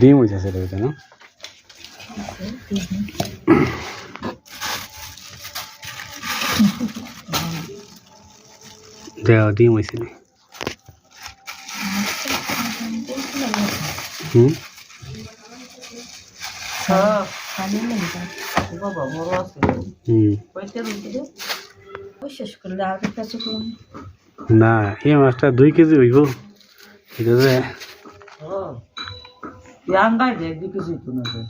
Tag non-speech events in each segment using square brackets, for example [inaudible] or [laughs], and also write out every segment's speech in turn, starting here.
ডিম হয়েছে সেটা হইতে না? ডিম হয়েছে হুম। না, এই মাছটা দুই কেজি হইব। এটা যে ইয়াঙ্গাই দেখ দুই কেজি তো না রে।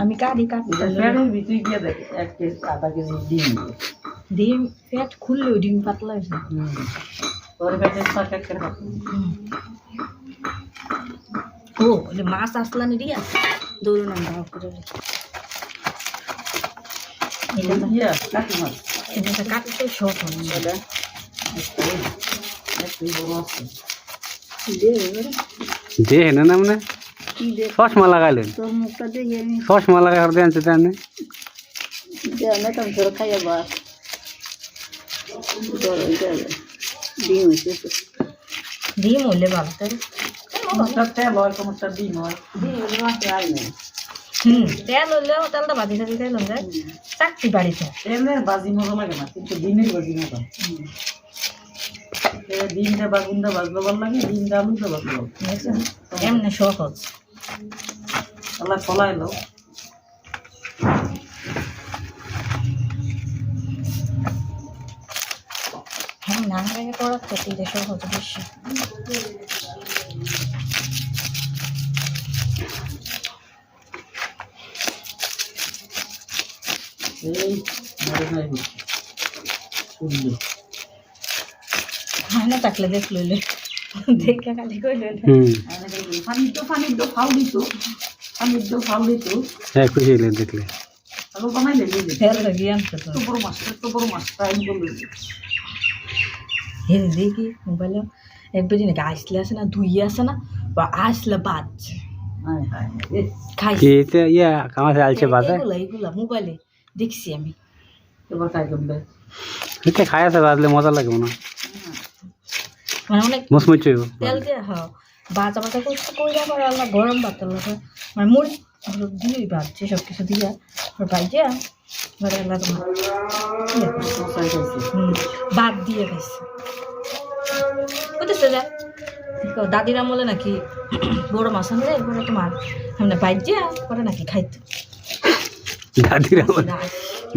আমি কাটি কাটি ফেরের ভিতরে গিয়ে দেখ এক কেজি আধা কেজি ডিম। ডিম পেট খুললেও ডিম পাতলা হয়েছে তোর কাছে শাক খাব ও মাছ আসলানি দিয়া দৌড়ুন আমি ভাগ করে। এটা কাটতে শখ আছে। দে না মানে। চশমা লাগাইলেন। চশমা লাগাই না। খাইয়া বা। ডিম হলে ভালো তাই তেল হলেও তেলটা বাদি থাকি তেল হলে চাকরি বাড়িতে তেলের বাজি মজা লাগে না কিন্তু ডিমের বাজি মজা। এ ডিমটা বাগুনটা বাজলো ভালো লাগে ডিমটা আলুটা বুঝছেন? এমনি সহজ। আল্লাহ ফলাই লো হ্যাঁ না। ভেঙে করার তো এটা বেশি হয় না থাকলে দেখ লইলে। [laughs] দেখে খালি কই লইলে হুম। পানির তো পানির তো ফাউ দিত পানির তো ফাউ দিত হ্যাঁ খুশি হইলেন দেখলে। আলু বানাইলে বুঝলি ফের লাগি আনতে তো। এত বড় মাছ এত বড় মাছ টাইম করলে হে দেখি মোবাইলে। একবার নাকি আসলে আসে না ধুই আসে না বা আসলে বাজছে। হায় হায় এ খাইছি। কি এটা ইয়া কামাতে আলছে বাজে? এগুলা এগুলা মোবাইলে দেখছি আমি। এবার খাই করবে এটা খাই আছে বাজলে মজা লাগে মনে হয়। মানে অনেক হইব তেল দিয়ে হ্যাঁ। বাজা বাজা করতে কইরা আবার আল্লাহ গরম ভাত লাগে মানে মরিচ হলুদ দিয়ে ভাজছে সব কিছু দিয়া আর ভাইজা এবারে আল্লাহ তোমার ইয়ে ভাত দিয়ে খাইছে। বুঝতেছে দাদিরা বলে নাকি বড় মাছ আনলে এরপরে তোমার মানে ভাইজা পরে নাকি খাইতো। দাদিরা বলে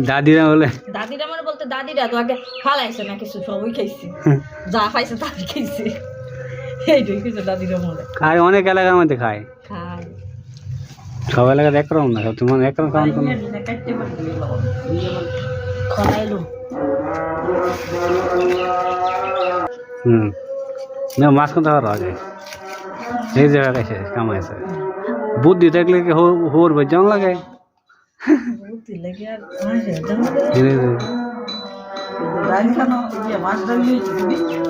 দাদিরা বলে দাদিরা মানে বলতে দাদিরা তো আগে ফালাইছে না কিছু সবই খাইছে। [laughs] যা খাইছে তাই খাইছে। এইটাই কিছু দাদিরা বলে। খায় অনেক এলাকার মধ্যে খায়। খাই সব এলাকাতে একরকম না সব তোমার একরকম কোনো কাটতে হুম। না মাছ কোনটা খাওয়া যায় এই জায়গা কাছে কামাইছে। বুদ্ধি থাকলে কি হোর জং লাগে? বুদ্ধি লাগে আর মাঝে জানলে এই যে-